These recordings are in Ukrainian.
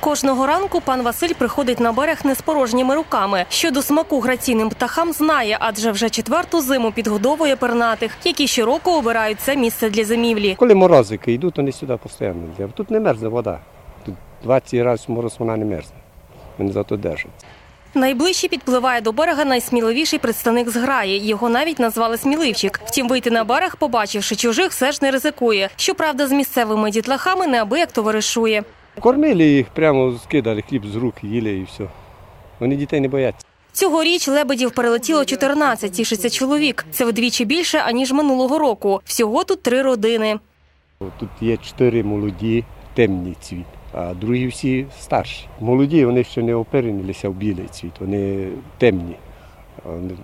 Кожного ранку пан Василь приходить на берег не з порожніми руками. Щодо смаку граційним птахам знає, адже вже четверту зиму підгодовує пернатих, які щороку обирають це місце для зимівлі. Коли морозики йдуть, вони сюди постійно йдуть. Тут не мерзне вода. Тут 20 разів мороз вона не мерзне. Вони зато держать. Найближче підпливає до берега найсміливіший представник зграї. Його навіть назвали сміливчик. Втім, вийти на берег, побачивши чужих, все ж не ризикує. Щоправда, з місцевими дітлахами неабияк товаришує. Кормили їх, прямо скидали хліб з рук, їли і все. Вони дітей не бояться. Цьогоріч лебедів перелетіло 14, тішиться чоловік. Це вдвічі більше, аніж минулого року. Всього тут три родини. Тут є чотири молоді, темні цвіт, а другі всі старші. Молоді вони ще не оперенилися в білий цвіт, вони темні.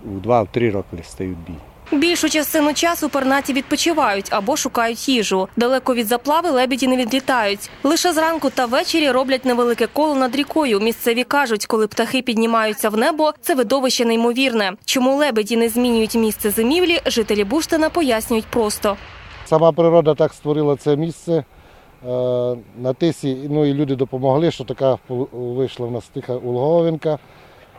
У два-три роки стають білі. Більшу частину часу пернаті відпочивають або шукають їжу. Далеко від заплави лебеді не відлітають. Лише зранку та ввечері роблять невелике коло над рікою. Місцеві кажуть, коли птахи піднімаються в небо, це видовище неймовірне. Чому лебеді не змінюють місце зимівлі, жителі Буштина пояснюють просто. Сама природа так створила це місце. е, На тисі, ну і люди допомогли, що така вийшла в нас тиха улоговинка.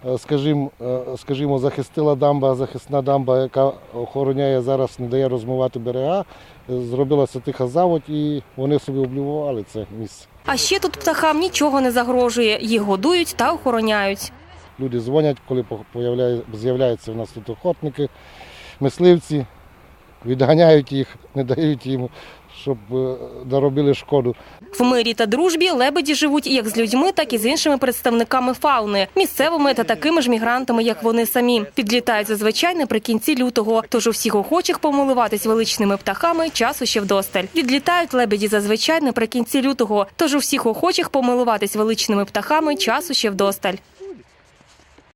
Е, Скажімо, е, скажімо, захистила дамба, захисна дамба, яка охороняє зараз, не дає розмивати берега. Е, Зробилася тиха заводь і вони собі облюбували це місце. А ще тут птахам нічого не загрожує. Їх годують та охороняють. Люди дзвонять, коли з'являються в нас тут охотники, мисливці, відганяють їх, не дають їм, щоб е, наробили шкоду. В мирі та дружбі лебеді живуть як з людьми, так і з іншими представниками фауни, місцевими та такими ж мігрантами, як вони самі. Підлітають зазвичай наприкінці лютого. Тож у всіх охочих помилуватись величними птахами часу ще вдосталь. Відлітають лебеді зазвичай наприкінці лютого. Тож у всіх охочих помилуватись величними птахами часу ще вдосталь.